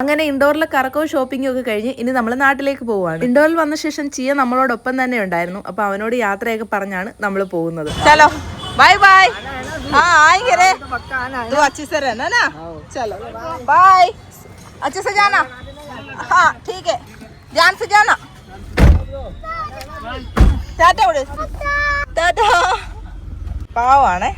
അങ്ങനെ ഇൻഡോറിലെ കറക്കവും ഷോപ്പിംഗും ഒക്കെ കഴിഞ്ഞ് ഇനി നമ്മൾ നാട്ടിലേക്ക് പോവുകയാണ് ഇൻഡോറിൽ വന്ന ശേഷം ചിയ നമ്മളോടൊപ്പം തന്നെ ഉണ്ടായിരുന്നു അപ്പൊ അവനോട് യാത്രയൊക്കെ പറഞ്ഞാണ് നമ്മൾ പോകുന്നത് चलो बाय बाय हाँ आएंगे रे तू अच्छे से रहना ना चलो बाय अच्छे से जाना हाँ ठीक है ध्यान से जाना टाटा उड़े टाटा പാവാണേ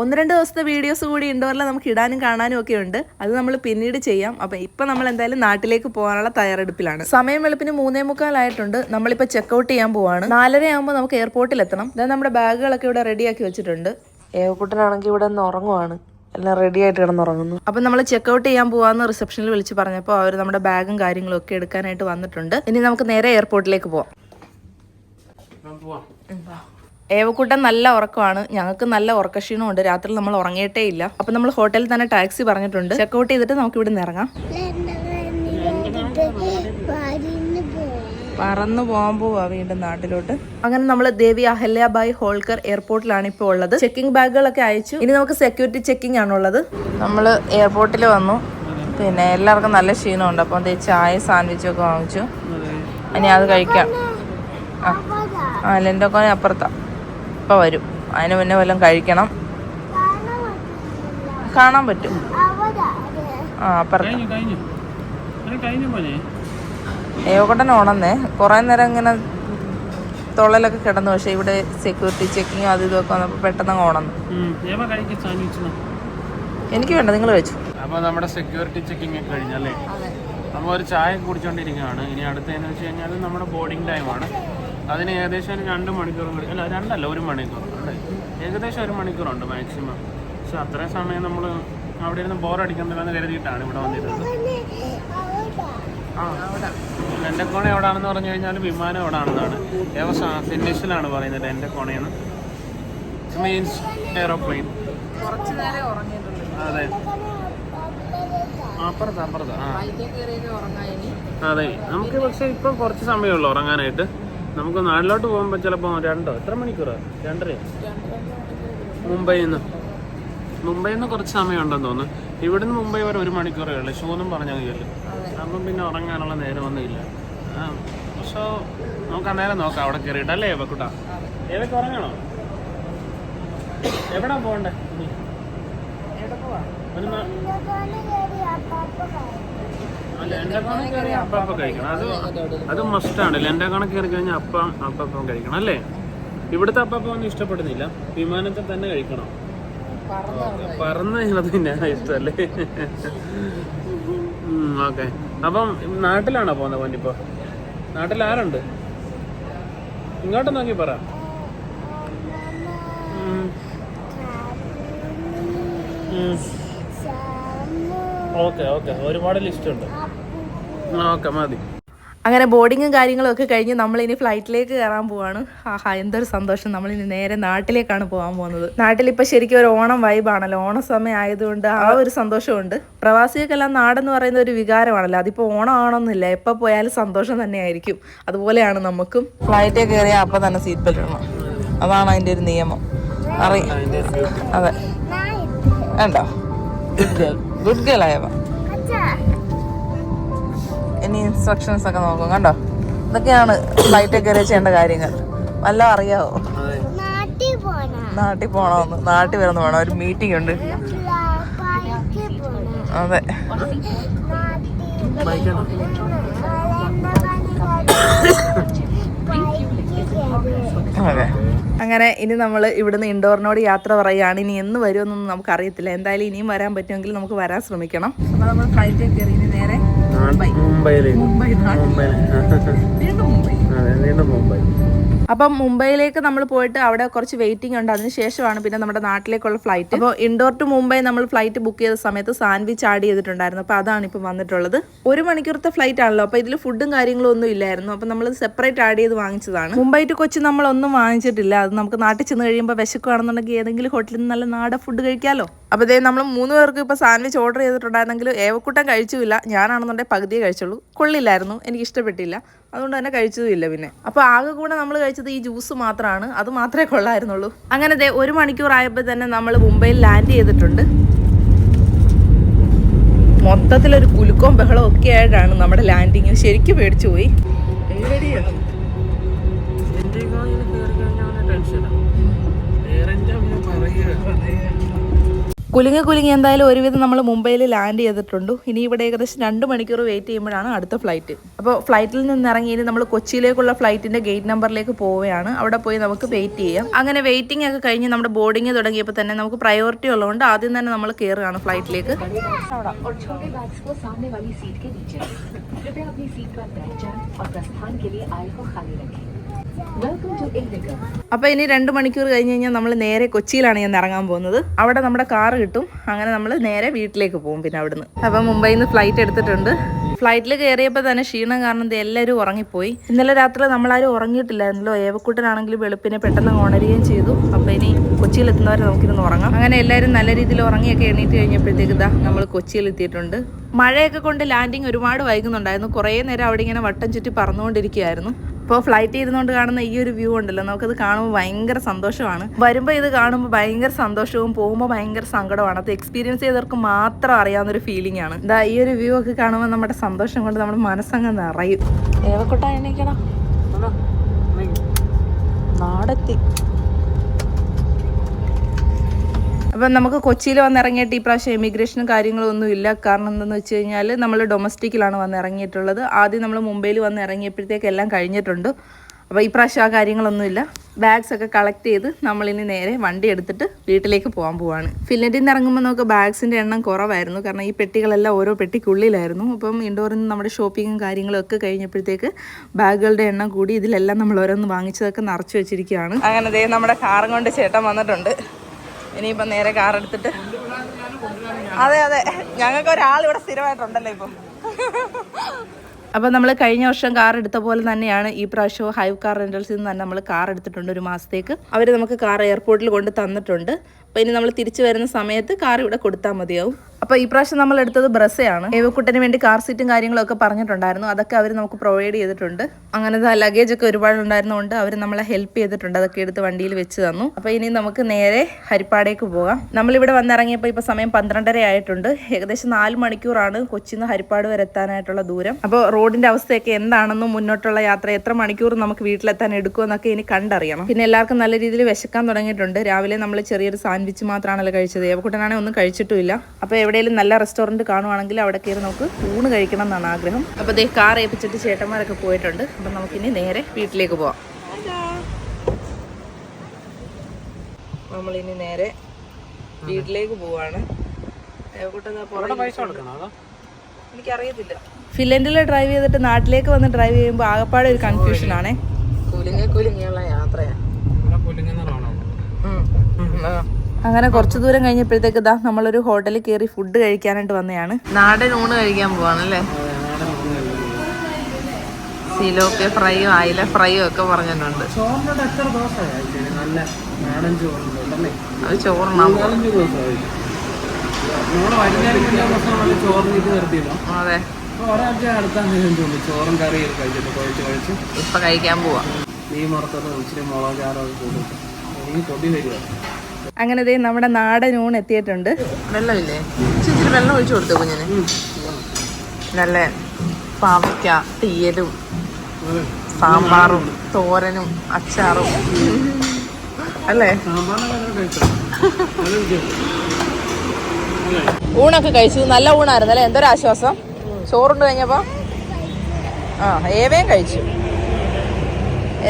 ഒന്ന് രണ്ട് ദിവസത്തെ വീഡിയോസ് കൂടി ഇൻഡോറിൽ നമുക്ക് ഇടാനും കാണാനും ഒക്കെ ഉണ്ട്. അത് നമ്മൾ പിന്നീട് ചെയ്യാം. അപ്പം ഇപ്പം നമ്മൾ എന്തായാലും നാട്ടിലേക്ക് പോകാനുള്ള തയ്യാറെടുപ്പിലാണ്. സമയം വെളുപ്പിന് മൂന്നേ മുക്കാലായിട്ടുണ്ട് നമ്മളിപ്പോൾ ചെക്കൗട്ട് ചെയ്യാൻ പോവാണ്. നാലര ആകുമ്പോൾ നമുക്ക് എയർപോർട്ടിൽ എത്തണം. ഇതാ നമ്മുടെ ബാഗുകളൊക്കെ ഇവിടെ റെഡിയാക്കി വെച്ചിട്ടുണ്ട്. ഏവക്കുട്ടനാണെങ്കിൽ ഇവിടെ നിന്ന് ഉറങ്ങുവാണ്. എല്ലാം റെഡി ആയിട്ട് കിടന്നുറങ്ങുന്നു. അപ്പം നമ്മൾ ചെക്കൗട്ട് ചെയ്യാൻ പോവാന്ന് റിസപ്ഷനിൽ വിളിച്ച് പറഞ്ഞപ്പോൾ അവർ നമ്മുടെ ബാഗും കാര്യങ്ങളും ഒക്കെ എടുക്കാനായിട്ട് വന്നിട്ടുണ്ട്. ഇനി നമുക്ക് നേരെ എയർപോർട്ടിലേക്ക് പോവാം. ഏവക്കൂട്ടൻ നല്ല ഉറക്കമാണ്. ഞങ്ങൾക്ക് നല്ല ഉറക്കക്ഷീണമുണ്ട്. രാത്രി നമ്മൾ ഉറങ്ങിയിട്ടേ ഇല്ല. അപ്പൊ നമ്മൾ ഹോട്ടലിൽ തന്നെ ടാക്സി പറഞ്ഞിട്ടുണ്ട്. ചെക്കൗട്ട് ചെയ്തിട്ട് നമുക്ക് ഇവിടെ നിന്ന് ഇറങ്ങാം. പറന്നു പോകാൻ പോവാ വീണ്ടും നാട്ടിലോട്ട്. അങ്ങനെ നമ്മൾ ദേവി അഹല്യാബായ് ഹോൾക്കർ എയർപോർട്ടിലാണ് ഇപ്പോൾ ഉള്ളത്. ചെക്കിംഗ് ബാഗുകളൊക്കെ അയച്ചു. ഇനി നമുക്ക് സെക്യൂരിറ്റി ചെക്കിംഗ് ആണുള്ളത് നമ്മൾ എയർപോർട്ടിൽ വന്നു. പിന്നെ എല്ലാവർക്കും നല്ല ക്ഷീണമുണ്ട്. അപ്പം ദേ ചായ സാൻഡ്വിച്ചൊക്കെ വാങ്ങിച്ചു. ഇനി അത് കഴിക്കാം. ആ ലെന്റെ ലെൻഡോക്കോനെ അപ്പുറത്താ. ഇപ്പം വരും. അതിന് മുന്നേ വല്ലതും കഴിക്കണം. കാണാൻ പറ്റും. ആ അപ്പുറത്ത്. ഏവക്കൊട്ടൻ ഉണന്നേ കുറേ നേരം ഇങ്ങനെ തൊള്ളലൊക്കെ കിടന്നു. പക്ഷെ ഇവിടെ സെക്യൂരിറ്റി ചെക്കിങ് അത് ഇതൊക്കെ വന്നപ്പോൾ പെട്ടെന്ന് ഉണന്നു എനിക്ക് വേണ്ട നിങ്ങൾ വെച്ചു അപ്പോൾ നമ്മുടെ സെക്യൂരിറ്റി ചെക്കിംഗ് ഒക്കെ കഴിഞ്ഞല്ലേ നമ്മൾ ഒരു ചായ കുടിച്ചുകൊണ്ടിരിക്കുകയാണ് ഇനി അടുത്തതെന്ന് വെച്ച് കഴിഞ്ഞാൽ നമ്മുടെ ബോർഡിംഗ് ടൈമാണ് അതിന് ഏകദേശം ഒരു രണ്ട് മണിക്കൂർ കൂടി. അല്ല രണ്ടല്ല ഒരു മണിക്കൂർ. അല്ലേ? ഏകദേശം ഒരു മണിക്കൂറുണ്ട് മാക്സിമം. പക്ഷെ അത്രയും സമയം നമ്മൾ അവിടെ ഇരുന്ന് ബോറടിക്കുന്നില്ലെന്ന് കരുതിയിട്ടാണ് ഇവിടെ വന്നിരുന്നത്. ആ എന്റെ കോണ എവിടാണെന്ന് പറഞ്ഞു കഴിഞ്ഞാൽ വിമാനം എവിടാണെന്നാണ്. ഏകദേശം ഫിനിഷിലാണ് പറയുന്നത് എന്റെ കോണയെന്ന്. മീൻസ് എയറോപ്ലെയിൻ കുറച്ച് നേരം ഉറങ്ങിയിട്ടുണ്ട്. അതെ. അപ്പുറത്ത് അപ്പുറത്ത് ആ. അതെ. നമുക്ക് പക്ഷേ ഇപ്പം കുറച്ച് സമയമുള്ളൂ ഉറങ്ങാനായിട്ട്. നമുക്ക് നാട്ടിലോട്ട് പോകുമ്പോൾ ചിലപ്പോൾ രണ്ടോ? എത്ര മണിക്കൂറോ രണ്ടര? മുംബൈയിൽ നിന്ന് മുംബൈയിൽ നിന്ന് കുറച്ച് സമയമുണ്ടെന്ന് തോന്നുന്നു. ഇവിടുന്ന് മുംബൈ വരെ ഒരു മണിക്കൂറേ ഉള്ളൂ. ഷൂന്നും പറഞ്ഞാൽ മതിയല്ലോ. അപ്പം പിന്നെ ഉറങ്ങാനുള്ള നേരമൊന്നും ഇല്ല. സോ നമുക്ക് അന്നേരം നോക്കാം. അവിടെ കയറിയിട്ട് അല്ലേ ഏവക്കുട്ടാ? ഏവക്ക് ഉറങ്ങണോ? എവിടാ പോകണ്ടേ? ഒരു അപ്പം അപ്പം കഴിക്കണം. അത് അത് മസ്റ്റാണ് ലെൻഡ കണക്ക് കയറി കഴിഞ്ഞാൽ അപ്പം അപ്പം കഴിക്കണം അല്ലേ? ഇവിടുത്തെ അപ്പം ഒന്നും ഇഷ്ടപ്പെടുന്നില്ല. വിമാനത്തിൽ തന്നെ കഴിക്കണം. പറന്ന് കഴിഞ്ഞത് പിന്നെ ഇഷ്ടമല്ലേ? ഓക്കെ. അപ്പം നാട്ടിലാണോ പോകുന്നത് പൊന്നിപ്പോ നാട്ടിൽ ആരുണ്ട്? ഇങ്ങോട്ട് നോക്കി പറ. Okay okay. ഒരുപാട് ലിസ്റ്റ് ഉണ്ട്. ഓക്കെ മതി. അങ്ങനെ ബോർഡിങ്ങും കാര്യങ്ങളും ഒക്കെ കഴിഞ്ഞ് നമ്മൾ ഇനി ഫ്ലൈറ്റിലേക്ക് കയറാൻ പോവാണ്. ആഹാ എന്തൊരു സന്തോഷം. നമ്മൾ ഇനി നേരെ നാട്ടിലേക്കാണ് പോകാൻ പോകുന്നത്. നാട്ടിൽ ഇപ്പൊ ശരിക്കും ഒരു ഓണം വൈബാണല്ലോ ഓണ സമയം ആയതുകൊണ്ട് ആ ഒരു സന്തോഷമുണ്ട്. പ്രവാസികൾക്കെല്ലാം നാടെന്ന് പറയുന്ന ഒരു വികാരമാണല്ലോ. അതിപ്പോ ഓണം ആണോന്നില്ല എപ്പോൾ പോയാലും സന്തോഷം തന്നെയായിരിക്കും. അതുപോലെയാണ് നമുക്കും. ഫ്ലൈറ്റിൽ കയറിയാൽ അപ്പം തന്നെ സീറ്റ് ബെൽറ്റ് ഇടണം. അതാണ് അതിന്റെ ഒരു നിയമം. അറിയാം അതെ. വേണ്ടോ ഗുഡ് ഗേൾ ഗുഡ് ഇനി ഇൻസ്ട്രക്ഷൻസ് ഒക്കെ നോക്കും കണ്ടോ? ഇതൊക്കെയാണ് ഫ്ലൈറ്റ് കയറി ചെയ്യേണ്ട കാര്യങ്ങൾ. വല്ല അറിയാവോ? നാട്ടിൽ പോണോ. നാട്ടിൽ പോണോന്ന് നാട്ടിൽ വരുന്ന വേണം ഒരു മീറ്റിംഗ് ഉണ്ട്. അതെ. അതെ. അങ്ങനെ ഇനി നമ്മൾ ഇവിടുന്ന് ഇൻഡോറിനോട് യാത്ര പറയുകയാണ്. ഇനി എന്ന് വരുമെന്നൊന്നും നമുക്ക് അറിയത്തില്ല എന്തായാലും ഇനിയും വരാൻ പറ്റുമെങ്കിൽ നമുക്ക് വരാൻ ശ്രമിക്കണം. അപ്പോൾ നമ്മൾ ഫ്ലൈറ്റിൽ കയറി ഇനി നേരെ മുംബൈ. മുംബൈ മുംബൈ. അപ്പം മുംബൈയിലേക്ക് നമ്മൾ പോയിട്ട് അവിടെ കുറച്ച് വെയിറ്റിംഗ് ഉണ്ട്. അതിനുശേഷമാണ് പിന്നെ നമ്മുടെ നാട്ടിലേക്കുള്ള ഫ്ലൈറ്റ് അപ്പോൾ ഇൻഡോർ ടു മുംബൈ നമ്മൾ ഫ്ലൈറ്റ് ബുക്ക് ചെയ്ത സമയത്ത് സാൻഡ്വിച്ച് ആഡ് ചെയ്തിട്ടുണ്ടായിരുന്നു. അപ്പോൾ അതാണ് ഇപ്പോൾ വന്നിട്ടുള്ളത്. ഒരു മണിക്കൂറത്തെ ഫ്ലൈറ്റ് ആണല്ലോ. അപ്പോൾ ഇതിൽ ഫുഡും കാര്യങ്ങളും ഒന്നും ഇല്ലായിരുന്നു. അപ്പോൾ നമ്മൾ സെപ്പറേറ്റ് ആഡ് ചെയ്ത് വാങ്ങിച്ചതാണ്. മുംബൈ ടു കൊച്ചി നമ്മൾ ഒന്നും വാങ്ങിച്ചിട്ടില്ല. അത് നമുക്ക് നാട്ടിൽ ചെന്ന് കഴിയുമ്പോൾ വിശക്കുകയാണെന്നുണ്ടെങ്കിൽ ഏതെങ്കിലും ഹോട്ടലിൽ നിന്ന് നല്ല നാടൻ ഫുഡ് കഴിക്കാമല്ലോ അപ്പോൾ ഇതേ നമ്മൾ മൂന്ന് പേർക്ക് ഇപ്പോൾ സാൻഡ്വിച്ച് ഓർഡർ ചെയ്തിട്ടുണ്ടായിരുന്നെങ്കിൽ ഏവക്കൂട്ടം കഴിച്ചുമില്ല. ഞാനാണെന്നുണ്ടെങ്കിൽ പകുതിയെ കഴിച്ചുള്ളൂ. കൊള്ളില്ലായിരുന്നു. എനിക്ക് ഇഷ്ടപ്പെട്ടില്ല. അതുകൊണ്ട് തന്നെ കഴിച്ചതുമില്ല പിന്നെ. അപ്പോൾ ആകെ കൂടെ നമ്മൾ കഴിച്ചത് ഈ ജ്യൂസ് മാത്രമാണ് അത് മാത്രമേ കൊള്ളായിരുന്നുള്ളൂ. അങ്ങനെ ദേ ഒരു മണിക്കൂർ ആയപ്പോൾ തന്നെ നമ്മൾ മുംബൈയിൽ ലാൻഡ് ചെയ്തിട്ടുണ്ട്. മൊത്തത്തിലൊരു കുലുക്കവും ബഹളവും ഒക്കെ ആയിട്ടാണ് നമ്മുടെ ലാൻഡിങ് ശരിക്കും പേടിച്ചു പോയി. കുലുങ്ങി കുലുങ്ങി എന്തായാലും ഒരുവിധം നമ്മൾ മുംബൈയിൽ ലാൻഡ് ചെയ്തിട്ടുണ്ട് ഇനി ഇവിടെ ഏകദേശം രണ്ട് മണിക്കൂർ വെയിറ്റ് ചെയ്യുമ്പോഴാണ് അടുത്ത ഫ്ലൈറ്റ് അപ്പോൾ ഫ്ലൈറ്റിൽ നിന്ന് ഇറങ്ങി ഇനി നമ്മൾ കൊച്ചിയിലേക്കുള്ള ഫ്ലൈറ്റിന്റെ ഗേറ്റ് നമ്പറിലേക്ക് പോവുകയാണ് അവിടെ പോയി നമുക്ക് വെയിറ്റ് ചെയ്യാം അങ്ങനെ വെയിറ്റിംഗ് ഒക്കെ കഴിഞ്ഞ് നമ്മുടെ ബോർഡിങ് തുടങ്ങിയപ്പോൾ തന്നെ നമുക്ക് പ്രയോറിറ്റി ഉള്ളതുകൊണ്ട് ആദ്യം തന്നെ നമ്മൾ കയറുകയാണ് ഫ്ലൈറ്റിലേക്ക് और छोटे बैग्स को सामने वाली सीट के नीचे रखें। कृपया अपनी सीट पर बैठ जाएं और प्रस्थान के लिए आयल को खाली रखें वेलकम टू इंडिगो അപ്പോൾ ഇനി രണ്ട് മണിക്കൂർ കഴിഞ്ഞ് കഴിഞ്ഞാൽ നമ്മൾ നേരെ കൊച്ചിയിലാണ് ഞാൻ ഇറങ്ങാൻ പോകുന്നത്. അവിടെ നമ്മുടെ കാർ കിട്ടും. അങ്ങനെ നമ്മൾ നേരെ വീട്ടിലേക്ക് പോകും പിന്നെ അവിടുന്ന്. അപ്പോൾ മുംബൈയിൽ നിന്ന് ഫ്ലൈറ്റ് എടുത്തിട്ടുണ്ട് ഫ്ലൈറ്റിൽ കയറിയപ്പോൾ തന്നെ ക്ഷീണം കാരണം എല്ലാവരും ഉറങ്ങിപ്പോയി. ഇന്നലെ രാത്രി നമ്മളാരും ഉറങ്ങിയിട്ടില്ലായിരുന്നല്ലോ. ഏവക്കൂട്ടനാണെങ്കിലും വെളുപ്പിനെ പെട്ടെന്ന് ഉണരുകയും ചെയ്തു. അപ്പോൾ ഇനി കൊച്ചിയിൽ എത്തുന്നവരെ നമുക്കിരുന്ന് ഉറങ്ങാം. അങ്ങനെ എല്ലാവരും നല്ല രീതിയിൽ ഉറങ്ങിയൊക്കെ എണീറ്റ് കഴിഞ്ഞപ്പോഴത്തേക്ക് ഇതാ നമ്മൾ കൊച്ചിയിൽ എത്തിയിട്ടുണ്ട്. മഴയൊക്കെ കൊണ്ട് ലാൻഡിങ് ഒരുപാട് വൈകുന്നുണ്ടായിരുന്നു. കുറേ നേരം അവിടെ ഇങ്ങനെ വട്ടം ചുറ്റി പറന്നുകൊണ്ടിരിക്കുകയായിരുന്നു. ഇപ്പോൾ ഫ്ലൈറ്റ് ഇരുന്നുകൊണ്ട് കാണുന്ന ഈ ഒരു വ്യൂ ഉണ്ടല്ലോ നമുക്കത് കാണുമ്പോൾ ഭയങ്കര സന്തോഷമാണ്. വരുമ്പോൾ ഇത് കാണുമ്പോൾ ഭയങ്കര സന്തോഷവും പോകുമ്പോൾ ഭയങ്കര സങ്കടമാണ് അത് എക്സ്പീരിയൻസ് ചെയ്തവർക്ക് മാത്രം അറിയാവുന്ന ഒരു ഫീലിംഗ് ആണ്. ഇതാ ഈ ഒരു വ്യൂ ഒക്കെ കാണുമ്പോൾ നമ്മുടെ സന്തോഷം കൊണ്ട് നമ്മുടെ മനസ്സങ്ങ് നിറയും. ഏവക്കൊട്ടാ എണീക്കണം നാടെത്തി. അപ്പം നമുക്ക് കൊച്ചിയിൽ വന്നിറങ്ങിയിട്ട് ഈ പ്രാവശ്യം എമിഗ്രേഷനും കാര്യങ്ങളും ഒന്നും ഇല്ല. കാരണം എന്തെന്ന് വെച്ച് കഴിഞ്ഞാൽ നമ്മൾ ഡൊമസ്റ്റിക്കിലാണ് വന്നിറങ്ങിയിട്ടുള്ളത്. ആദ്യം നമ്മൾ മുംബൈയിൽ വന്ന് ഇറങ്ങിയപ്പോഴത്തേക്ക് എല്ലാം കഴിഞ്ഞിട്ടുണ്ട്. അപ്പോൾ ഈ പ്രാവശ്യം ആ കാര്യങ്ങളൊന്നുമില്ല ബാഗ്സ് ഒക്കെ കളക്ട് ചെയ്ത് നമ്മളിനി നേരെ വണ്ടി എടുത്തിട്ട് വീട്ടിലേക്ക് പോകാൻ പോവാണ്. ഫിൻലൻഡിൽ നിന്ന് ഇറങ്ങുമ്പോൾ നമുക്ക് ബാഗ്സിന്റെ എണ്ണം കുറവായിരുന്നു. കാരണം ഈ പെട്ടികളെല്ലാം ഓരോ പെട്ടിക്കുള്ളിലായിരുന്നു. അപ്പം ഇൻഡോറിൽ നിന്ന് നമ്മുടെ ഷോപ്പിങ്ങും കാര്യങ്ങളും ഒക്കെ കഴിഞ്ഞപ്പോഴത്തേക്ക് ബാഗുകളുടെ എണ്ണം കൂടി ഇതിലെല്ലാം നമ്മൾ ഓരോന്ന് വാങ്ങിച്ചതൊക്കെ നിറച്ച് വെച്ചിരിക്കുകയാണ്. അങ്ങനെ ദേ നമ്മുടെ കാറും കൊണ്ട് ചേട്ടൻ വന്നിട്ടുണ്ട്. ഇനിയിപ്പം നേരെ കാർ എടുത്തിട്ട്. അതെ അതെ. ഞങ്ങൾക്ക് ഒരാൾ ഇവിടെ സ്ഥിരമായിട്ടുണ്ടല്ലോ ഇപ്പം. അപ്പം നമ്മൾ കഴിഞ്ഞ വർഷം കാർ എടുത്ത പോലെ തന്നെയാണ് ഈ പ്രാവശ്യവും ഹൈവ് കാർ റെന്റൽസിൽ നിന്ന് തന്നെ നമ്മൾ കാർ എടുത്തിട്ടുണ്ട് ഒരു മാസത്തേക്ക്. അവർ നമുക്ക് കാർ എയർപോർട്ടിൽ കൊണ്ട് തന്നിട്ടുണ്ട്. അപ്പോൾ ഇനി നമ്മൾ തിരിച്ചു വരുന്ന സമയത്ത് കാർ ഇവിടെ കൊടുത്താൽ മതിയാവും. അപ്പോൾ ഈ പ്രാവശ്യം നമ്മൾ എടുത്തത് ബ്രസ്സയാണ് ഏവക്കുട്ടന് വേണ്ടി കാർ സീറ്റും കാര്യങ്ങളൊക്കെ പറഞ്ഞിട്ടുണ്ടായിരുന്നു. അതൊക്കെ അവർ നമുക്ക് പ്രൊവൈഡ് ചെയ്തിട്ടുണ്ട്. അങ്ങനത്തെ ലഗേജ് ഒക്കെ ഒരുപാട് ഉണ്ടായിരുന്നതുകൊണ്ട് അവർ നമ്മളെ ഹെൽപ്പ് ചെയ്തിട്ടുണ്ട്. അതൊക്കെ എടുത്ത് വണ്ടിയിൽ വെച്ച് തന്നു. അപ്പോൾ ഇനി നമുക്ക് നേരെ ഹരിപ്പാടേക്ക് പോകാം. നമ്മളിവിടെ വന്നിറങ്ങിയപ്പോൾ ഇപ്പോൾ സമയം പന്ത്രണ്ടര ആയിട്ടുണ്ട്. ഏകദേശം നാല് മണിക്കൂറാണ് കൊച്ചിയിൽ നിന്ന് ഹരിപ്പാട് വരെ എത്താനായിട്ടുള്ള ദൂരം. അപ്പോൾ റോഡിന്റെ അവസ്ഥയൊക്കെ എന്താണെന്നും മുന്നോട്ടുള്ള യാത്ര എത്ര മണിക്കൂർ നമുക്ക് വീട്ടിലെത്താൻ എടുക്കുമെന്നൊക്കെ ഇനി കണ്ടറിയണം. പിന്നെ എല്ലാവർക്കും നല്ല രീതിയിൽ വിശക്കാൻ തുടങ്ങിയിട്ടുണ്ട്. രാവിലെ നമ്മൾ ചെറിയൊരു സാൻഡ്വിച്ച് മാത്രമാണല്ലോ കഴിച്ചത്. ഏവക്കുട്ടനാണെങ്കിൽ ഒന്നും കഴിച്ചിട്ടുമില്ല. അപ്പോൾ എവിടെയെങ്കിലും നല്ല റെസ്റ്റോറന്റ് കാണുവാണെങ്കിൽ അവിടെ കയറി നമുക്ക് ഊണ് കഴിക്കണം എന്നാണ് ആഗ്രഹം. അപ്പോൾ ദേ കാർ ഏൽപ്പിച്ചിട്ട് ചേട്ടന്മാരൊക്കെ പോയിട്ടുണ്ട്. അപ്പം നമുക്കിനി നേരെ വീട്ടിലേക്ക് പോവാം. നമ്മളിനി നേരെ വീട്ടിലേക്ക് പോവാണ്. എനിക്കറിയത്തില്ല. ഫിൻലൻഡിൽ ഡ്രൈവ് ചെയ്തിട്ട് നാട്ടിലേക്ക് വന്ന് ഡ്രൈവ് ചെയ്യുമ്പോൾ ആകപ്പാടെ ഒരു കൺഫ്യൂഷൻ ആണേ. കുലുങ്ങി കുലുങ്ങിയുള്ള യാത്രയാണ് ഇവിടെ പുല്ലിങ്ങുന്നതാണോ അങ്ങനെ കുറച്ച് ദൂരം കഴിഞ്ഞപ്പോഴത്തേക്ക് ഇതാ നമ്മളൊരു ഹോട്ടലിൽ കയറി ഫുഡ് കഴിക്കാനായിട്ട് വന്നതാണ് നാടൻ ഊണ് കഴിക്കാൻ പോവാണല്ലേ? സിലോപ്പിയ ഫ്രൈയും അയില ഫ്രൈയും ഒക്കെ പറഞ്ഞിട്ടുണ്ട്. അത് ചോറുണ്ണാൻ പോകും നാലഞ്ച് ദിവസമായി നമ്മൾ വൈകുന്നേരം എല്ലാ ദിവസവും നല്ല ചോറിന് ഇത് അതെ. ചോറും കറിയും കഴിച്ചിട്ട് കഴിച്ച് കഴിച്ച് ഇപ്പൊ കഴിക്കാൻ പോവാ. നീ വറുത്തത് ഇച്ചിരി മുളക് ചാറൊക്കെ കൊതി വരിക അങ്ങനെ ദേ നമ്മുടെ നാടൻ ഊൺ എത്തിയിട്ടുണ്ട്. വെള്ളമില്ലേ? ഇച്ചിരി വെള്ളം ഒഴിച്ചു കൊടുത്തു കുഞ്ഞിന്. നല്ല പാവയ്ക്ക തീയലും സാമ്പാറും തോരനും അച്ചാറും. അല്ലേ? ഊണൊക്കെ കഴിച്ചു. നല്ല ഊണായിരുന്നു അല്ലേ? എന്തൊരു ആശ്വാസം ചോറുണ്ട് കഴിഞ്ഞപ്പോ? ആ ഏവേം കഴിച്ചു.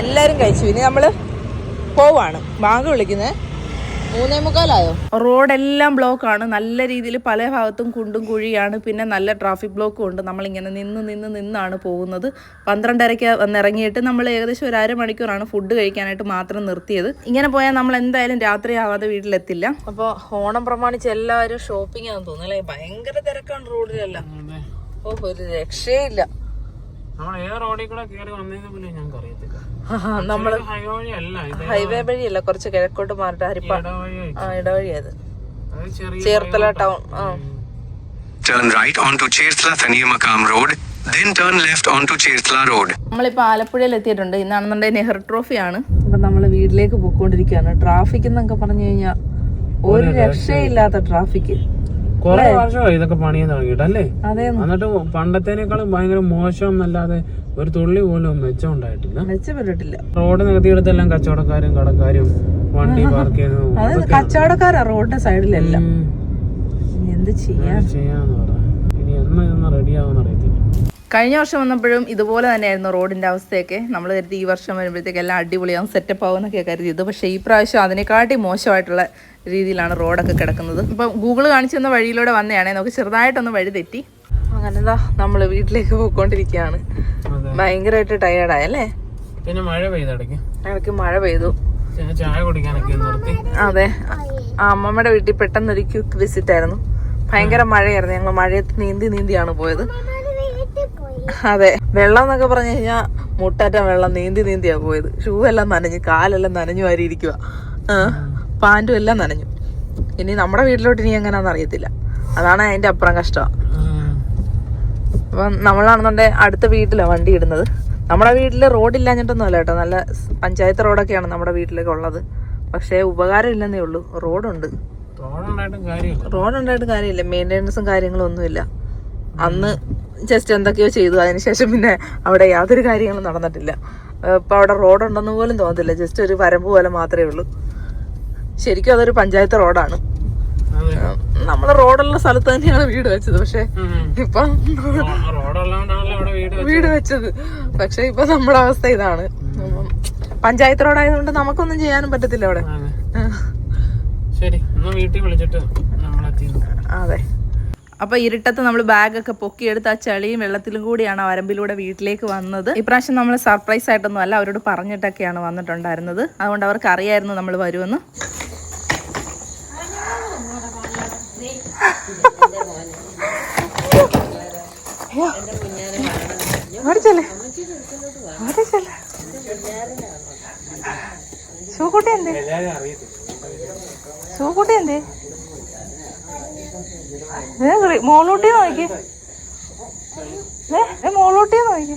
എല്ലാരും കഴിച്ചു. ഇനി നമ്മൾ പോവാണ്. ബാങ്ക് വിളിക്കുന്നത് മൂന്നേ മുക്കാലായോ? റോഡെല്ലാം ബ്ലോക്കാണ്. നല്ല രീതിയിൽ പല ഭാഗത്തും കുണ്ടും കുഴിയാണ്. പിന്നെ നല്ല ട്രാഫിക് ബ്ലോക്കും ഉണ്ട്. നമ്മളിങ്ങനെ നിന്ന് നിന്ന് നിന്നാണ് പോകുന്നത്. പന്ത്രണ്ടരയ്ക്ക് വന്നിറങ്ങിയിട്ട് നമ്മൾ ഏകദേശം ഒരു അരമണിക്കൂറാണ് ഫുഡ് കഴിക്കാനായിട്ട് മാത്രം നിർത്തിയത്. ഇങ്ങനെ പോയാൽ നമ്മൾ എന്തായാലും രാത്രി ആവാതെ വീട്ടിലെത്തില്ല. അപ്പോൾ ഓണം പ്രമാണിച്ച് എല്ലാവരും ഷോപ്പിംഗ് ആണെന്ന് തോന്നുന്നു അല്ലേ? ഭയങ്കര തിരക്കാണ് റോഡിലെല്ലാം. ഓ ഒരു രക്ഷയില്ല. നമ്മൾ ഏത് റോഡിൽ കൂടെ കയറി വന്നതിന് പോലും ഞങ്ങൾക്ക് അറിയത്തില്ല നമ്മൾ ഹൈവേ വഴിയല്ല കുറച്ച് കിഴക്കോട്ട് മാറിട്ട് ഹരിപ്പാട് ഇടവഴി ആ ഇടവഴിയത്. ചേർത്തല ടൗൺ ആ. Turn right onto Chertla Thaniyamakam Road, then turn left onto Chertla Road. നമ്മളിപ്പോൾ ആലപ്പുഴയിൽ എത്തിയിട്ടുണ്ട്. ഇന്നാണെന്നുണ്ടെങ്കിൽ നെഹ്റു ട്രോഫിയാണ്. അപ്പം നമ്മൾ വീട്ടിലേക്ക് പോയിക്കൊണ്ടിരിക്കുകയാണ്. ട്രാഫിക് എന്നൊക്കെ പറഞ്ഞു കഴിഞ്ഞാൽ ഒരു രക്ഷയില്ലാത്ത ട്രാഫിക് കുറെ വർഷമായി ഇതൊക്കെ പണിയാൻ തുടങ്ങിയിട്ടല്ലേ അതെ. എന്നിട്ട് പണ്ടത്തേനേക്കാളും ഭയങ്കര മോശം എന്നല്ലാതെ ഒരു തുള്ളി പോലും മെച്ചം ഉണ്ടായിട്ടില്ല. മെച്ചപ്പെട്ടിട്ടില്ല. റോഡ് നികത്തിയെടുത്തെല്ലാം കച്ചവടക്കാരും കടക്കാരും വണ്ടി പാർക്ക് ചെയ്യുന്നു അത് കച്ചവടക്കാരാ റോഡിന്റെ സൈഡിലെല്ലാം. എന്ത് ചെയ്യാ? ചെയ്യാന്ന് പറ. ഇനി എന്ന് എന്ന് റെഡിയാവുന്ന അറിയത്തില്ല. കഴിഞ്ഞ വർഷം വന്നപ്പോഴും ഇതുപോലെ തന്നെയായിരുന്നു റോഡിന്റെ അവസ്ഥയൊക്കെ. നമ്മൾ കരുതി ഈ വർഷം വരുമ്പോഴത്തേക്ക് എല്ലാം അടിപൊളിയാവും സെറ്റപ്പ് ആവും എന്നൊക്കെ കരുതിയത് പക്ഷേ ഈ പ്രാവശ്യം അതിനെക്കാട്ടി മോശമായിട്ടുള്ള രീതിയിലാണ് റോഡൊക്കെ കിടക്കുന്നത്. ഇപ്പം ഗൂഗിൾ കാണിച്ചു തന്ന വഴിയിലൂടെ വന്നതാണേ. നമുക്ക് ചെറുതായിട്ടൊന്ന് വഴി തെറ്റി. അങ്ങനെ നമ്മൾ നമ്മൾ വീട്ടിലേക്ക് പോയിക്കൊണ്ടിരിക്കുകയാണ് ഭയങ്കരമായിട്ട് ടയേർഡായല്ലേ? പിന്നെ മഴ പെയ്തു ഇടയ്ക്ക് മഴ പെയ്തു. ചായ കുടിക്കാനൊക്കെ നിർത്തി. അതെ. ആ അമ്മമ്മയുടെ വീട്ടിൽ പെട്ടെന്നൊരു ക്യൂക്ക് വിസിറ്റ് ആയിരുന്നു ഭയങ്കര മഴയായിരുന്നു. ഞങ്ങൾ മഴയത്ത് നീന്തി നീന്തിയാണ് പോയത്. അതെ. വെള്ളം എന്നൊക്കെ പറഞ്ഞു കഴിഞ്ഞാൽ മുട്ടാറ്റം വെള്ളം നീന്തി നീന്തിയാ പോയത്. ഷൂ എല്ലാം നനഞ്ഞു കാലെല്ലാം നനഞ്ഞു വാരി ഇരിക്കുക പാന്റും എല്ലാം നനഞ്ഞു. ഇനി നമ്മുടെ വീട്ടിലോട്ട് ഇനി എങ്ങനെയാണെന്ന് അറിയത്തില്ല. അതാണ് അതിന്റെ അപ്പുറം കഷ്ടം. അപ്പം നമ്മളാണെന്നുണ്ടെ അടുത്ത വീട്ടിലാണ് വണ്ടി ഇടുന്നത്. നമ്മുടെ വീട്ടിൽ റോഡില്ലാഞ്ഞിട്ടൊന്നും അല്ല കേട്ടോ. നല്ല പഞ്ചായത്ത് റോഡൊക്കെയാണ് നമ്മുടെ വീട്ടിലേക്ക് ഉള്ളത് പക്ഷേ ഉപകാരം ഇല്ലെന്നേ ഉള്ളൂ. റോഡുണ്ട്. റോഡുണ്ടായിട്ടും കാര്യമില്ല. മെയിന്റെനൻസും കാര്യങ്ങളും ഒന്നുമില്ല അന്ന് ജസ്റ്റ് എന്തൊക്കെയോ ചെയ്തു. അതിനുശേഷം പിന്നെ അവിടെ യാതൊരു കാര്യങ്ങളും നടന്നിട്ടില്ല. ഇപ്പം അവിടെ റോഡുണ്ടെന്ന് പോലും തോന്നത്തില്ല. ജസ്റ്റ് ഒരു വരമ്പ് പോലെ മാത്രമേ ഉള്ളൂ. ശരിക്കും അതൊരു പഞ്ചായത്ത് റോഡാണ്. അതെ നമ്മൾ റോഡുള്ള സ്ഥലത്ത് തന്നെയാണ് വീട് വെച്ചത്. പക്ഷെ ഇപ്പൊ വീട് വെച്ചത്. പക്ഷെ ഇപ്പൊ നമ്മുടെ അവസ്ഥ ഇതാണ്. പഞ്ചായത്ത് റോഡായതുകൊണ്ട് നമുക്കൊന്നും ചെയ്യാനും പറ്റത്തില്ല അവിടെ. അതെ. ശരി വീട്ടിൽ വിളിച്ചിട്ട് അതെ. അപ്പൊ ഇരുട്ടത്ത് നമ്മൾ ബാഗൊക്കെ പൊക്കിയെടുത്ത് ആ ചളിയും വെള്ളത്തിലും കൂടിയാണ് ആ വരമ്പിലൂടെ വീട്ടിലേക്ക് വന്നത്. ഇപ്രാവശ്യം നമ്മൾ സർപ്രൈസ് ആയിട്ടൊന്നും അല്ല അവരോട് പറഞ്ഞിട്ടൊക്കെയാണ് വന്നിട്ടുണ്ടായിരുന്നത്. അതുകൊണ്ട് അവർക്ക് അറിയായിരുന്നു നമ്മൾ വരുമെന്ന്. ഷൂക്കുട്ടി എന്തേ? മോളൂട്ടി നോക്കി. ഏ മോളൂട്ടി നോക്കി.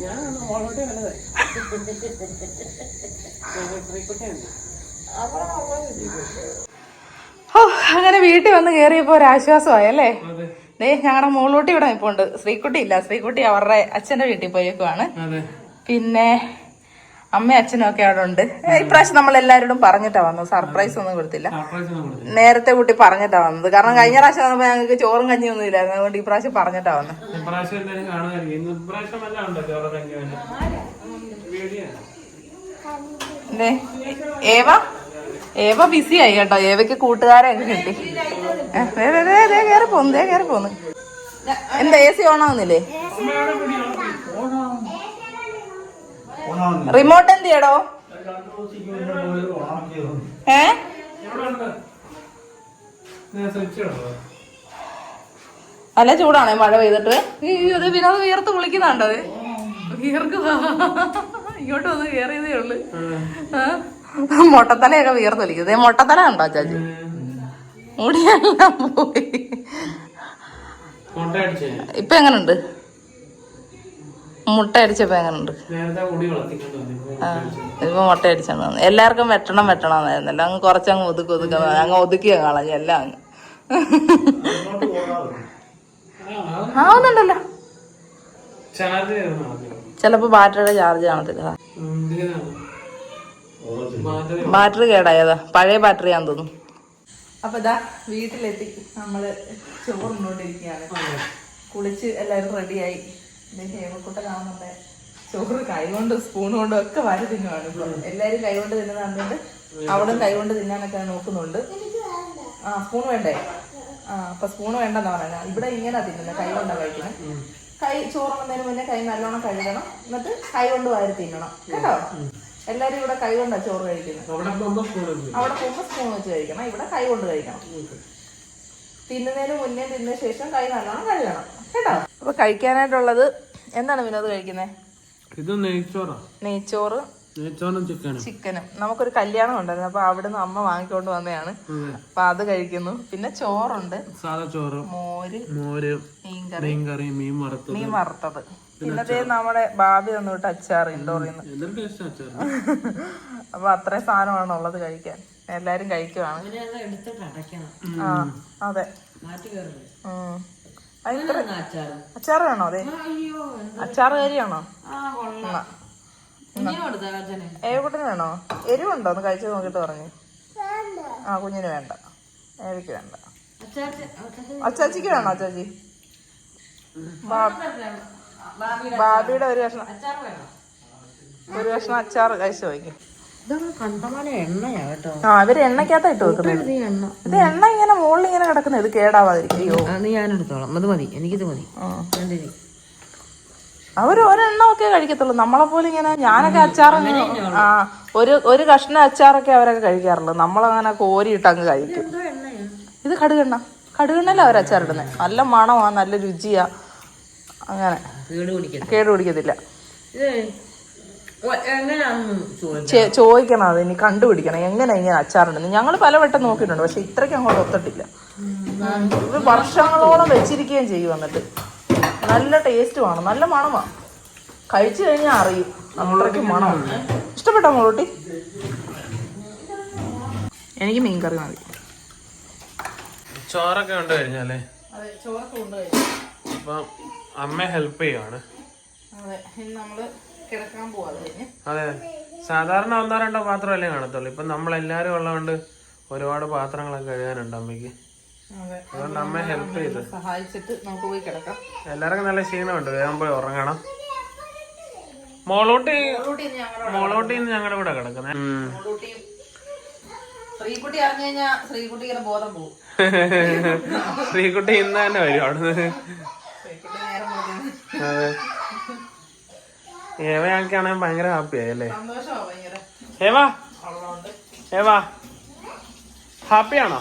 ഓ അങ്ങനെ വീട്ടിൽ വന്ന് കയറിയപ്പോ ഒരു ആശ്വാസമായി അല്ലേ? ദേ ഞങ്ങളുടെ മോളൂട്ടി ഇവിടെ ഇപ്പൊ ഉണ്ട് ശ്രീക്കുട്ടി ഇല്ല. ശ്രീക്കുട്ടി അവരുടെ അച്ഛന്റെ വീട്ടിൽ പോയേക്കുവാണ്. പിന്നെ അമ്മയും അച്ഛനും ഒക്കെ അവിടെ ഉണ്ട്. ഇപ്രാവശ്യം നമ്മൾ എല്ലാവരോടും പറഞ്ഞിട്ടാ വന്നത്. സർപ്രൈസ് ഒന്നും കൊടുത്തില്ല. നേരത്തെ കൂട്ടി പറഞ്ഞിട്ടാ വന്നത്. കാരണം കഴിഞ്ഞ പ്രാവശ്യം വന്നപ്പോ ഞങ്ങൾക്ക് ചോറും കഞ്ഞി ഒന്നും ഇല്ലായിരുന്നു. അതുകൊണ്ട് ഇപ്രാവശ്യം പ്രാവശ്യം പറഞ്ഞിട്ടാ വന്നത്. ഏവ? ഏവ ബിസി ആയി കേട്ടോ. ഏവയ്ക്ക് കൂട്ടുകാരെ കിട്ടി. കേറി പോന്നു ദേ എന്താ എ സി ഓണാവുന്നില്ലേ? റിമോട്ട് എന്ത് ചെയ്യടോ? ഏ? അല്ല ചൂടാണേ മഴ പെയ്തിട്ട്. അത് വിനോദ് വിയർത്ത് കുളിക്കുന്നുണ്ടോ അത് ഇങ്ങോട്ട് വന്ന് കയറിയതേ ഉള്ളു. ആ. മൊട്ടത്തലയൊക്കെ വീർന്നൊലിക്കും ഇതേ മുട്ടത്തല ഉണ്ടോ ചാച്ചി മുടിയെല്ലാം പോയി. ഇപ്പൊ എങ്ങനുണ്ട്? മുട്ട അടിച്ചപ്പോ എങ്ങനുണ്ട്? ഇപ്പൊ മുട്ട അടിച്ചാണ് എല്ലാവർക്കും വെട്ടണം വെട്ടണം എന്നായിരുന്നല്ലോ അങ്ങ് കുറച്ചങ്ങ് ഒതുക്കി ഒതുക്കുന്ന അങ്ങ് ഒതുക്കിയ കളഞ്ഞ എല്ലാം അങ്ങ്. ആവുന്നുണ്ടല്ലോ ചിലപ്പോ ബാറ്ററിയുടെ ചാർജ് കാണത്തില്ല. ബാറ്ററി കേടായതാ. പഴയ ബാറ്ററി ആണെന്ന് തോന്നുന്നു. അപ്പൊ ഇതാ വീട്ടിലെത്തി. നമ്മൾ ചോറുണ്ടോണ്ടിരിക്കുകയാണ് കുളിച്ച് എല്ലാരും റെഡിയായി. ഹേമക്കുട്ട കാണുന്നുണ്ട് ചോറ് കൈകൊണ്ട് സ്പൂൺ കൊണ്ടും ഒക്കെ വാരി തിന്നുവാണ് ഇപ്പൊ. എല്ലാരും കൈകൊണ്ട് തിന്നുന്ന കണ്ടുകൊണ്ട് അവിടെ കൈകൊണ്ട് തിന്നാനൊക്കെ നോക്കുന്നുണ്ട്. ആ സ്പൂൺ വേണ്ടേ? ആ അപ്പൊ സ്പൂൺ വേണ്ടെന്ന് പറയുന്നത് ഇവിടെ ഇങ്ങനെ തിന്നുന്നത് കൈ കൊണ്ടാ കഴിക്കുന്നത് കൈ ചോറുന്നതിന് മുന്നേ കൈ നല്ലോണം കഴുകണം. എന്നിട്ട് കൈ കൊണ്ട് വാരി തിന്നണം. കേട്ടോ? എല്ലാരും ഇവിടെ കൈ കൊണ്ടാ ചോറ് കഴിക്കുന്നത് അവിടെ പോകുമ്പോൾ സ്പൂൺ വെച്ച് കഴിക്കണം. ഇവിടെ കൈ കൊണ്ട് കഴിക്കണം. തിന്നുന്നതിന് മുന്നേ തിന്ന ശേഷം കൈ നല്ലോണം കഴുകണം. കേട്ടോ? അപ്പൊ കഴിക്കാനായിട്ടുള്ളത് എന്താണ് വിനോദ് കഴിക്കുന്നത് ഇത് നെയ്ച്ചോറാ. നെയ്ച്ചോറ് ചിക്കനും. ചിക്കനും. നമുക്കൊരു കല്യാണം ഉണ്ടായിരുന്നു. അപ്പൊ അവിടുന്ന് അമ്മ വാങ്ങിക്കൊണ്ട് വന്നതാണ്. അപ്പൊ അത് കഴിക്കുന്നു. പിന്നെ ചോറുണ്ട്. സാധാ ചോറ്. മോര് മോര് മീൻ കറി മീൻ വറുത്തത്. മീൻ വറുത്തത്. ദേ നമ്മുടെ ഭാവി തന്നിട്ട് അച്ചാർ ഇൻഡോറിന്ന് അപ്പൊ അത്രയും സാധനമാണ് ഉള്ളത് കഴിക്കാൻ. എല്ലാരും കഴിക്കുവാണ്. ആ അതെ. അച്ചാർ വേണോ അതെ അച്ചാർ കരിയാണോ ഏവക്കുട്ടിന് വേണോ? എരിവുണ്ടോ? ഒന്ന് കഴിച്ചു നോക്കിട്ട് പറഞ്ഞു. ആ കുഞ്ഞിന് വേണ്ട. ഏവിക്ക് വേണ്ട. അച്ചാച്ചിക്ക് വേണോ അച്ചാച്ചി? ബാ- ബാബിയുടെ ഒരു കഷ്ണം. ഒരു കഷ്ണം അച്ചാറ്. കഴിച്ചു നോക്കി. ആ ഇവർ എണ്ണക്കകത്ത് ഇട്ട് വെക്കുന്നത്. ഇത് എണ്ണ ഇങ്ങനെ മുകളിൽ ഇങ്ങനെ കിടക്കുന്നത്. ഇത് കേടാവാതിരിക്കും. ഞാൻ എടുത്തോളാം. അത് മതി. എനിക്കിത് ഒക്കെ കഴിക്കത്തുള്ളൂ. നമ്മളെ പോലെ ഇങ്ങനെ ഞാനൊക്കെ അച്ചാർ ആ ഒരു ഒരു കഷ്ണം അച്ചാറൊക്കെ അവരൊക്കെ കഴിക്കാറുള്ളൂ. നമ്മളങ്ങനെ കോരിയിട്ട് അങ്ങ് കഴിക്കും. ഇത് കടുകെണ്ണ. കടുകെണ്ണല്ല അവർ അച്ചാറിടുന്നത് നല്ല മണമാണ് നല്ല രുചിയാ. അങ്ങനെ. കേട് പിടിക്കത്തില്ല. ചോദിക്കണം അത് ഇനി കണ്ടുപിടിക്കണം. എങ്ങനെ ഇങ്ങനെ അച്ചാറുണ്ടെന്ന് ഞങ്ങൾ പലവട്ടം നോക്കിയിട്ടുണ്ട് പക്ഷെ ഇത്രയ്ക്ക് അങ്ങോട്ട് ഒത്തിട്ടില്ല. ഇത് വർഷങ്ങളോളം വെച്ചിരിക്കുകയും ചെയ്യും എന്നിട്ട്. നല്ല ടേസ്റ്റുമാണ് നല്ല മണമാണ് കഴിച്ചു കഴിഞ്ഞാൽ അറിയും അത്രയ്ക്ക് മണമാണ്. ഇഷ്ടപ്പെട്ടോ മോളൂട്ടി? എനിക്ക് മീൻകറി മതി. ചോറൊക്കെ ഉണ്ട് കഴിഞ്ഞാലേ അതെ ചോറൊക്കെ ഉണ്ട് അപ്പം അമ്മ ഹെൽപ്പ് ചെയ്യാണ്. അതെ സാധാരണ ഒന്നോ രണ്ടോ പാത്രമല്ലേ കാണത്തുള്ളൂ. ഇപ്പം നമ്മളെല്ലാരും ഉള്ളതുകൊണ്ട് ഒരുപാട് പാത്രങ്ങളൊക്കെ കഴുകാനുണ്ട് അമ്മയ്ക്ക്. അതെ അതുകൊണ്ട് അമ്മ ഹെൽപ്പ് ചെയ്ത്. സഹായിച്ചിട്ട് നമുക്ക് പോയി കിടക്കാം. എല്ലാവർക്കും നല്ല ക്ഷീണമുണ്ട്. വേഗം പോയി ഉറങ്ങണം. മോളോട്ടി മോളോട്ടി ഞങ്ങളുടെ കൂടെ കിടക്കുന്നത് മോളൂട്ടിയും ശ്രീകുട്ടി അറിഞ്ഞു കഴിഞ്ഞാൽ ശ്രീകുട്ടിയുടെ ബോധം പോകും ശ്രീകുട്ടി ഇന്ന് തന്നെ വരും അവിടുന്ന് ശ്രീകുട്ടി നേരം പോകുന്നത് അതെ ഏവയാൾക്കാണെങ്കിൽ ഭയങ്കര ഹാപ്പി ആയി അല്ലേ? ഹേവാ ഏവാ? ഹാപ്പിയാണോ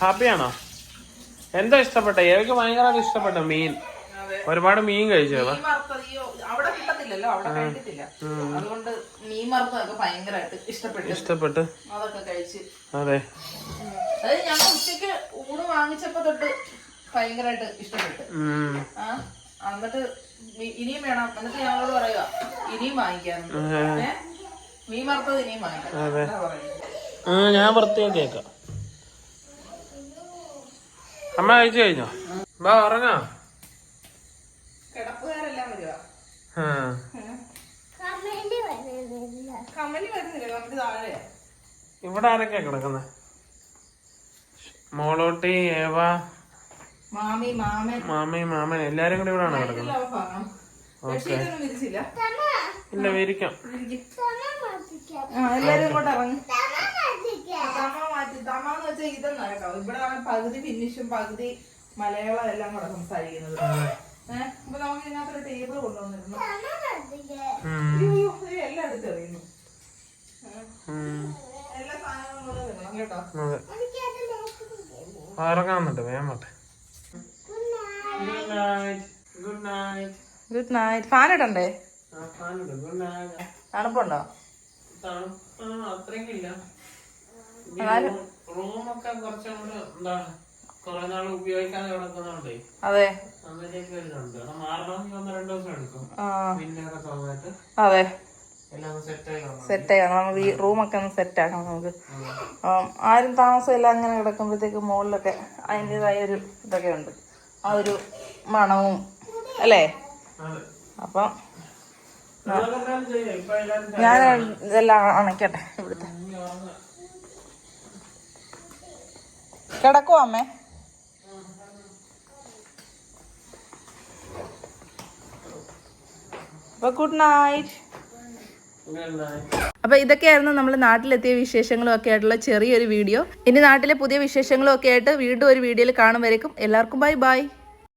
ഹാപ്പിയാണോ എന്താ ഇഷ്ടപ്പെട്ട? ഏവയ്ക്ക് ഭയങ്കരമായിട്ട് ഇഷ്ടപ്പെട്ട മീൻ? ഒരുപാട് മീൻ കഴിച്ചു ഏവ? അവിടെ അതുകൊണ്ട് മീൻ വറുത്തതൊക്കെ ഭയങ്കരമായിട്ട് ഇഷ്ടപ്പെട്ടു. ഇഷ്ടപ്പെട്ട്? അതൊക്കെ കഴിച്ച്. അതെ. അത് ഞങ്ങൾ ഉച്ചയ്ക്ക് ഊണ് വാങ്ങിച്ചപ്പോ തൊട്ട് ഭയങ്കരമായിട്ട് ഇഷ്ടപ്പെട്ടു. ആ? എന്നിട്ട് ഇനിയും വേണം. എന്നിട്ട് ഞങ്ങളോട് പറയുക ഇനിയും വാങ്ങിക്കാൻ? മീൻ വറുത്തത് ഇനിയും വാങ്ങിക്കാം ഞാൻ വറുത്തേ കേക്കാം അമ്മ കഴിച്ചു കഴിഞ്ഞോ? ബാ ഉറങ്ങാ? കിടപ്പുകാരെല്ലാം വരുക താഴെയാ. ഇവിടെ ആരൊക്കെയാ കിടക്കുന്നത് മോളോട്ടി ഏവ മാമി മാമൻ. മാമി മാമൻ എല്ലാരും ആണോ കിടക്കുന്നത്? എല്ലാം കാണാം ബെഡ്ഷീറ്റൊന്നും വിരിച്ചില്ല. ഇല്ല വിരിക്കാം. ആ എല്ലാരും ഇങ്ങോട്ട് ഇറങ്ങി. തമ മാറ്റി തമ എന്ന് വെച്ചാൽ ഇതെന്നാ കേട്ടോ ഇവിടെ ആണ് പകുതി ഫിനിഷും പകുതി മലയാളം എല്ലാം കൂടെ സംസാരിക്കുന്നത്. ഏഹ് അപ്പൊ നമുക്ക് ഇതിനകത്തൊരു ടേബിൾ കൊണ്ടുവന്നിരുന്നു. തമ മാറ്റിക്കാം അയ്യോ, എല്ലാം എടുത്തെറിയുന്നു. ഉം. എല്ലാ സാധനങ്ങളും കൂടെ വേണം കേട്ടോ. പോട്ടെ. Good night good night fan ഇടണ്ടേ? തണുപ്പുണ്ടോ? അത്രയ്ക്കില്ല റൂമൊക്കെ കുറച്ചും കൂടെ എന്താ കുറെ നാൾ ഉപയോഗിക്കാതെ കിടക്കുന്നോണ്ടേ. അതെ. മാറണമെങ്കിൽ ഒന്ന് രണ്ട് ദിവസം എടുക്കും. തോന്നിട്ട് അതെ. സെറ്റ് ആക്കണം നമുക്ക് ഈ റൂമൊക്കെ ഒന്ന് സെറ്റ് ആക്കണം നമുക്ക്. അപ്പം ആരും താമസമില്ല അങ്ങനെ കിടക്കുമ്പോഴത്തേക്ക് മുകളിലൊക്കെ അതിന്റെതായ ഒരു ഇതൊക്കെ ഉണ്ട്. ആ ഒരു മണവും അല്ലേ? അപ്പൊ ഞാൻ ഇതെല്ലാം അണയ്ക്കട്ടെ ഇവിടുത്തെ. കിടക്കുവോ അമ്മേ? അപ്പൊ ഗുഡ് നൈറ്റ് അപ്പൊ ഇതൊക്കെയായിരുന്നു നമ്മൾ നാട്ടിലെത്തിയ വിശേഷങ്ങളും ഒക്കെ ആയിട്ടുള്ള ചെറിയൊരു വീഡിയോ. ഇനി നാട്ടിലെ പുതിയ വിശേഷങ്ങളും ഒക്കെ ആയിട്ട് വീണ്ടും ഒരു വീഡിയോയിൽ കാണും വരേക്കും. എല്ലാവർക്കും ബൈ ബൈ